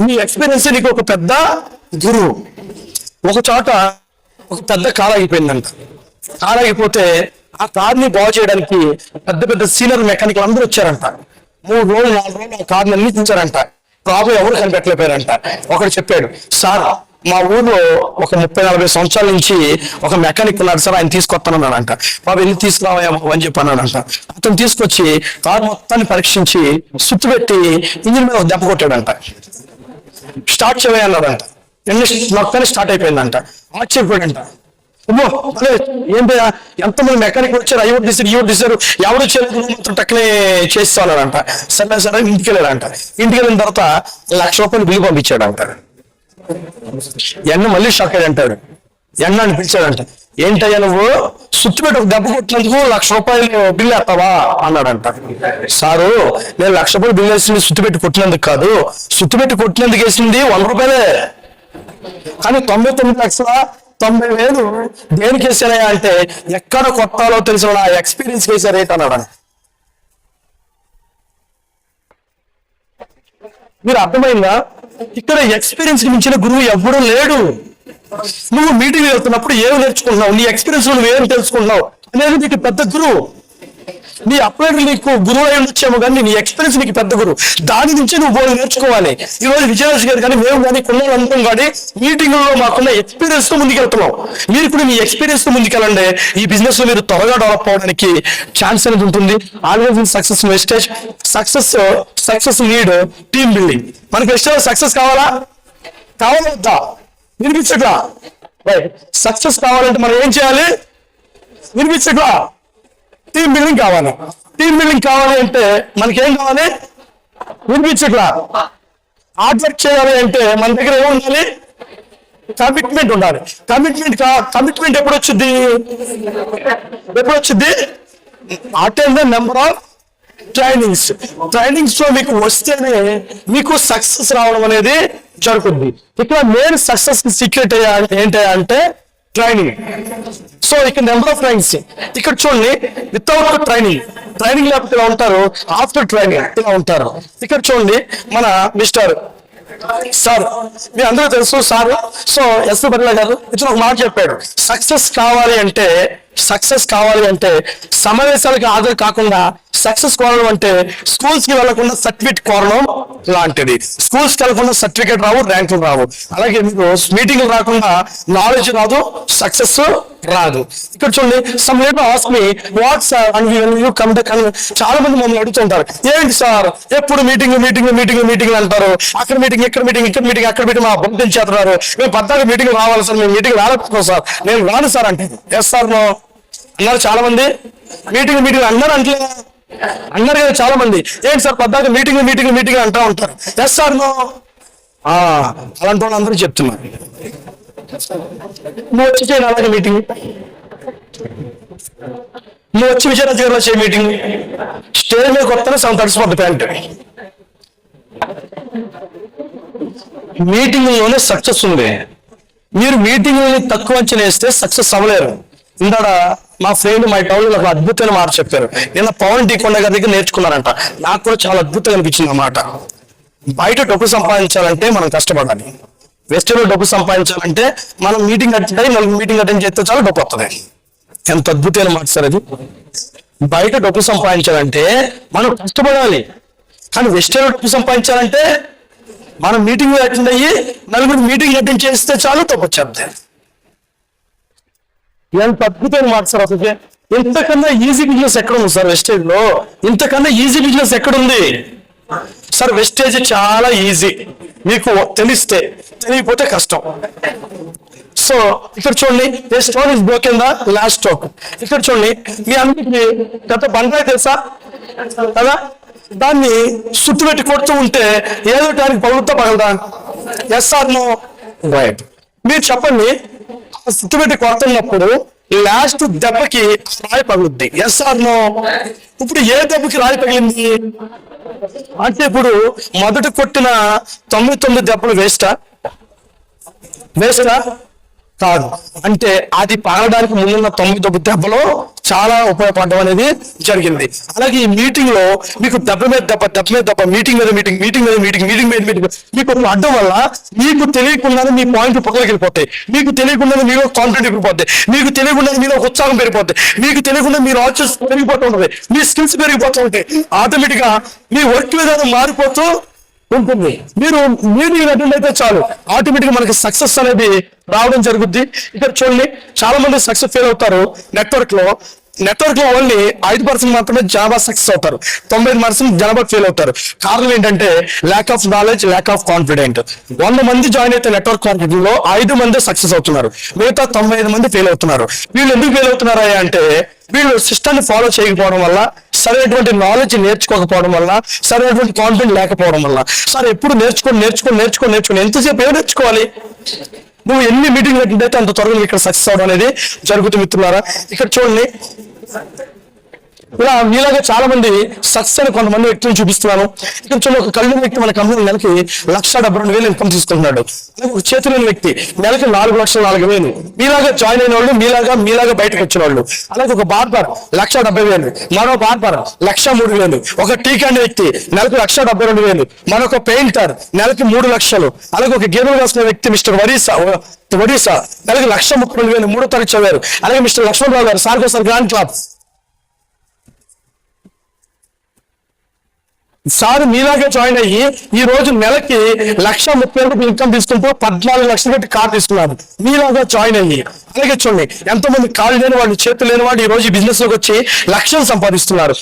నీ ఎక్స్పీరియన్స్ నీకు ఒక పెద్ద గురువు. ఒక చోట ఒక పెద్ద కార్ ఆగిపోయిందంట. కార్ ఆగిపోతే ఆ కార్ని బాగు చేయడానికి పెద్ద పెద్ద సీనియర్ మెకానికల్ అందరూ వచ్చారంట. మూడు రోజులు నాలుగు రోజులు ఆ కార్ని అన్ని చూసారంట ప్రాబ్లం ఎవరు కనిపెట్టలేపోయారంట ఒకడు చెప్పాడు సార్ మా ఊర్లో ఒక ముప్పై నలభై సంవత్సరాల నుంచి ఒక మెకానిక్ ఉన్నాడు సార్ ఆయన తీసుకొస్తానన్నాడంట. బాబు వెళ్ళి తీసుకురావా అని చెప్పి అన్నాడంట. అతను తీసుకొచ్చి కారు మొత్తాన్ని పరీక్షించి సుత్తు పెట్టి ఇంజిన్ మీద దెబ్బ కొట్టాడంట. స్టార్ట్ చేయన్నాడంట మొత్తం మొత్తాన్ని స్టార్ట్ అయిపోయిందంట. ఆశ్చర్యపోయాడంట. అమ్మో భలే, ఏంటయ్యా? ఎంతమంది మెకానిక్ వచ్చారు? అయ్యో తీసారు ఇవ్వడు తీసారు ఎవరు చేయలేదు నువ్వు మాత్రం టక్కనే చేస్తానంట సరే సరే ఇంటికి వెళ్ళాడంట. ఇంటికి వెళ్ళిన తర్వాత లక్ష రూపాయలు బిల్లు పంపించాడంట. ఎన్న మళ్ళీ షాక్ అయ్యి అంటాడు ఎన్న అని పిలిచాడంట. ఏంటయ్యా నువ్వు? సుత్తిపెట్టి ఒక దెబ్బ కొట్టినందుకు లక్ష రూపాయలు బిల్లు వేస్తావా? అన్నాడంట. సారు నేను లక్ష రూపాయలు బిల్లు వేసింది సుత్తిపెట్టి కొట్టినందుకు కాదు. సుత్తిపెట్టి కొట్టినందుకు వేసింది వంద రూపాయలే. కానీ తొంభై తొమ్మిది లక్షల? తొంభై వేలు దేనికి వేసారా అంటే ఎక్కడ కొట్టాలో తెలిసిన నా ఎక్స్పీరియన్స్ వేసే రేట్ అన్నాడు మీరు అర్థమైందా? ఇక్కడ ఎక్స్పీరియన్స్ మించిన గురువు ఎవ్వడూ లేడు. నువ్వు మీటింగ్ వెళ్తున్నప్పుడు ఏం నేర్చుకుంటున్నావు? నీ ఎక్స్పీరియన్స్ నువ్వు ఏం తెలుసుకుంటున్నావు? అనేది నీకు పెద్ద గురువు. నీ అప్లైడ్ నీకు గురువు అయి ఉండొచ్చేమో కానీ నీ ఎక్స్పీరియన్స్ నీకు పెద్ద గురువు. దాని నుంచి నువ్వు బోధన నేర్చుకోవాలి. ఈ రోజు విజయరాజ్ గారు కానీ మేము కానీ కొన్ని అనుకోం కానీ మీటింగ్లో మాకున్న ఎక్స్పీరియన్స్తో ముందుకెళ్తున్నాం. మీరు కూడా మీ ఎక్స్పీరియన్స్తో ముందుకెళ్ళండి. ఈ బిజినెస్లో మీరు త్వరగా డెవలప్ అవడానికి ఛాన్స్ అనేది ఉంటుంది. Always in success wastage success success need team building మనకి ఎక్స్ట్రా సక్సెస్ కావాలా? కావాలా వినిపించట్లా? సక్సెస్ కావాలంటే మనం ఏం చేయాలి? వినిపించట్లా? టీమ్ బిల్డింగ్ కావాలి. టీమ్ బిల్డింగ్ కావాలి అంటే మనకేం కావాలి? వినిపించట్లా. హార్డ్ వర్క్ చేయాలి అంటే మన దగ్గర ఏముండాలి కమిట్మెంట్ ఉండాలి. కమిట్మెంట్ కమిట్మెంట్ ఎప్పుడు వచ్చింది ఎప్పుడు వచ్చింది attend the number of trainings ట్రైనింగ్స్లో మీకు వస్తేనే మీకు సక్సెస్ రావడం అనేది జరుగుతుంది ఇక్కడ మెయిన్ సక్సెస్ సీక్రెట్ ఏంటి అంటే ట్రైనింగ్ సో ఇక్కడ నెంబర్ ఆఫ్ ట్రైనింగ్స్. ఇక్కడ చూడండి వితౌట్ ట్రైనింగ్ ట్రైనింగ్ లేకపోతే ఇలా ఉంటారు? ఆఫ్టర్ ట్రైనింగ్ ఇలా ఉంటారు? ఇక్కడ చూడండి మన మిస్టర్ సార్ మీ అందరూ తెలుసు సార్ సో ఎస్ బిర్లా గారు ఇతను ఒక మాట చెప్పాడు. సక్సెస్ కావాలి అంటే సక్సెస్ కావాలి అంటే సమావేశాలకు హాజరు కాకుండా సక్సెస్ కోరడం అంటే స్కూల్స్కి వెళ్ళకుండా సర్టిఫికేట్ కోరడం లాంటిది. స్కూల్స్కి వెళ్ళకుండా సర్టిఫికేట్ రావు ర్యాంకులు రావు. అలాగే మీకు మీటింగ్ రాకుండా నాలెడ్జ్ రాదు సక్సెస్ రాదు. ఇక్కడ చూడండి some late ask me and you come చాలా మంది మమ్మల్ని అడుగుతుంటారు ఏంటి సార్ ఎప్పుడు మీటింగ్ మీటింగ్ మీటింగ్ మీటింగ్ అంటారు? అక్కడ మీటింగ్ ఇక్కడ మీటింగ్ ఇక్కడ మీటింగ్ అక్కడ మీటింగ్ మా బొమ్మలు చేస్తున్నారు. మేము పద్నాలుగు మీటింగ్ రావాలి సార్ మేము మీటింగ్ రాలేకపోతున్నాం సార్ నేను రాను సార్ అంటే ఎస్ సార్ నో అన్నారు చాలా మంది మీటింగ్ మీటింగ్ అన్నారు అంటే అన్నారు కదా చాలా మంది ఏంటి సార్ పద్దాక మీటింగ్ మీటింగ్ మీటింగ్ అంటూ ఉంటారు. ఎస్ సార్ నో అలాంటి వాళ్ళు అందరూ చెప్తున్నారు. నువ్వు వచ్చి చేయండి అలాగే మీటింగ్ నువ్వు వచ్చి విజయనగరం గారిలో చేయ మీటింగ్ స్టేజ్ మీద కొత్తనే సగం తడిసిపోద్ది ప్యాంట్ మీటింగ్లోనే సక్సెస్ ఉంది. మీరు మీటింగ్ తక్కువ అంచనా వేస్తే సక్సెస్ అవ్వలేరు. ఇందాడ మా ఫ్రెండ్ మా టౌన్లో అద్భుతమైన మాట చెప్పారు. నిన్న పవన్ ఢీకొండ గారి దగ్గర నేర్చుకున్నారంట. నాకు కూడా చాలా అద్భుతంగా అనిపించింది అన్నమాట బయట డబ్బు సంపాదించాలంటే మనం కష్టపడాలి. వెస్టర్న్లో డబ్బు సంపాదించాలంటే మనం మీటింగ్ అటెండ్ అయ్యి నలుగురు మీటింగ్ అటెండ్ చేస్తే చాలా డబ్బు వస్తుంది ఎంత అద్భుతమైన మాట సార్ అది. బయట డబ్బు సంపాదించాలంటే మనం కష్టపడాలి. కానీ వెస్టర్న్ డబ్బు సంపాదించాలంటే మనం మీటింగ్ అటెండ్ అయ్యి నలుగురు మీటింగ్ అటెండ్ చేస్తే చాలు తప్పు వచ్చేద్ది. ఎంత అద్భుతమైన మాట సార్ అసలు ఇంతకన్నా ఈజీ బిజినెస్ ఎక్కడ ఉంది సార్ వెస్టేజ్లో? ఇంతకన్నా ఈజీ బిజినెస్ ఎక్కడ ఉంది సార్ వెస్టేజ్ చాలా ఈజీ మీకు తెలిస్తే తెలియకపోతే కష్టం. సో ఇక్కడ చూడండి a stone is broken the last stroke ఇక్కడ చూడండి మీ అందరికి గత బంగాయి తెలుసా? కదా? దాన్ని సుట్టు పెట్టి కొడుతూ ఉంటే ఏదో దానికి పగులుతా పగలదా? ఎస్ ఆర్ నో రైట్ మీరు చెప్పండి ఆ సుట్టు కొడుతున్నప్పుడు లాస్ట్ దెబ్బకి రాయి పగులుద్ది. ఎస్ఆర్ నో ఇప్పుడు ఏ దెబ్బకి రాయి పగిలింది? అంటే ఇప్పుడు మొదట కొట్టిన తొమ్మిది తొమ్మిది దెబ్బలు వేస్టా వేస్టా కాదు. అంటే అది పారడానికి ముందున్న తొమ్మిది తొమ్మిది దెబ్బలో చాలా ఉపయోగపడడం అనేది జరిగింది. అలాగే ఈ మీటింగ్లో మీకు దెబ్బ మీద దెబ్బ దెబ్బ మీద దెబ్బ మీటింగ్ మీద మీటింగ్ మీటింగ్ మీద మీటింగ్ మీటింగ్ మీద మీటింగ్ మీకు అడ్డం వల్ల మీకు తెలియకుండానే మీ పాయింట్ పక్కలకి వెళ్ళిపోతాయి. మీకు తెలియకుండానే మీలో కాన్ఫిడెంట్ పెరిగిపోతాయి మీకు తెలియకుండానే మీలో ఉత్సాహం పెరిగిపోతాయి మీకు తెలియకుండా మీరు ఆలోచన పెరిగిపోతూ ఉంటుంది మీ స్కిల్స్ పెరిగిపోతూ ఉంటాయి. ఆటోమేటిక్గా మీ వర్క్ విధానం మారిపోతూ ఉంటుంది. మీరు మీరు అటెండ్ అయితే చాలు. ఆటోమేటిక్ మనకి సక్సెస్ అనేది రావడం జరుగుద్ది. ఇక్కడ చూడండి చాలా మంది సక్సెస్ ఫెయిల్ అవుతారు. నెట్వర్క్లో నెట్వర్క్లో ఓన్లీ ఐదు పర్సెంట్ మాత్రమే జనాభా సక్సెస్ అవుతారు. తొంభై పర్సెంట్ జనాభా ఫెయిల్ అవుతారు. కారణం ఏంటంటే lack of knowledge lack of confident వంద మంది జాయిన్ అయితే నెట్వర్క్ మార్కెటింగ్లో ఐదు మంది సక్సెస్ అవుతున్నారు. మిగతా తొంభై ఐదు మంది ఫెయిల్ అవుతున్నారు. వీళ్ళు ఎందుకు ఫెయిల్ అవుతున్నారా అంటే వీళ్ళు సిస్టమ్ని ఫాలో చేయకపోవడం వల్ల సరైనటువంటి నాలెడ్జ్ నేర్చుకోకపోవడం వల్ల సరైనటువంటి కాన్ఫిడెంట్ లేకపోవడం వల్ల. సార్ ఎప్పుడు నేర్చుకొని నేర్చుకొని నేర్చుకొని నేర్చుకొని ఎంతసేపు ఏం నేర్చుకోవాలి? నువ్వు ఎన్ని మీటింగ్ అటెండ్ అయితే అంత త్వరగా ఇక్కడ సక్సెస్ అవడం అనేది జరుగుతూ మిత్రులారా. ఇక్కడ చూడండి. ఇలా మీలాగా చాలా మంది సక్సెస్ అని కొంతమంది వ్యక్తులు చూపిస్తున్నాను. ఇక్కడ ఒక కళ్ళు వ్యక్తి మన కంపెనీ నెలకి లక్ష డెబ్బై రెండు వేలు ఇన్కమ్ తీసుకుంటున్నాడు. ఒక చేతి లేని వ్యక్తి నెలకి నాలుగు లక్షల నాలుగు వేలు. మీలాగా జాయిన్ అయిన వాళ్ళు మీలాగా మీలాగా బయటకు వచ్చిన వాళ్ళు. అలాగే ఒక బార్బర్ లక్ష డెబ్బై వేలు. మరో బార్బర్ లక్ష మూడు వేలు. ఒక టీ వ్యక్తి నెలకు లక్ష డెబ్బై రెండు వేలు. మరొక పెయింటర్ నెలకి మూడు లక్షలు. అలాగే ఒక గేదెలు రాసిన వ్యక్తి మిస్టర్ వరీసా ఒడిశా నెలకి లక్ష ముప్పై రెండు వేలు మూడో తరగతి చదివారు. అలాగే mister Lakshmanarao garu sir sir grand club sir మీలాగే జాయిన్ అయ్యి ఈ రోజు నెలకి లక్ష ముప్పై రూపాయలు ఇన్కమ్ తీసుకుంటూ పద్నాలుగు లక్షలు కట్టి కార్ తీసుకున్నారు. మీలాగా జాయిన్ అయ్యి. అలాగే చూడండి ఎంతో మంది కాళ్ళు లేని వాళ్ళు చేతులు లేని వాళ్ళు ఈ రోజు బిజినెస్లోకి వచ్చి లక్షలు సంపాదిస్తున్నారు.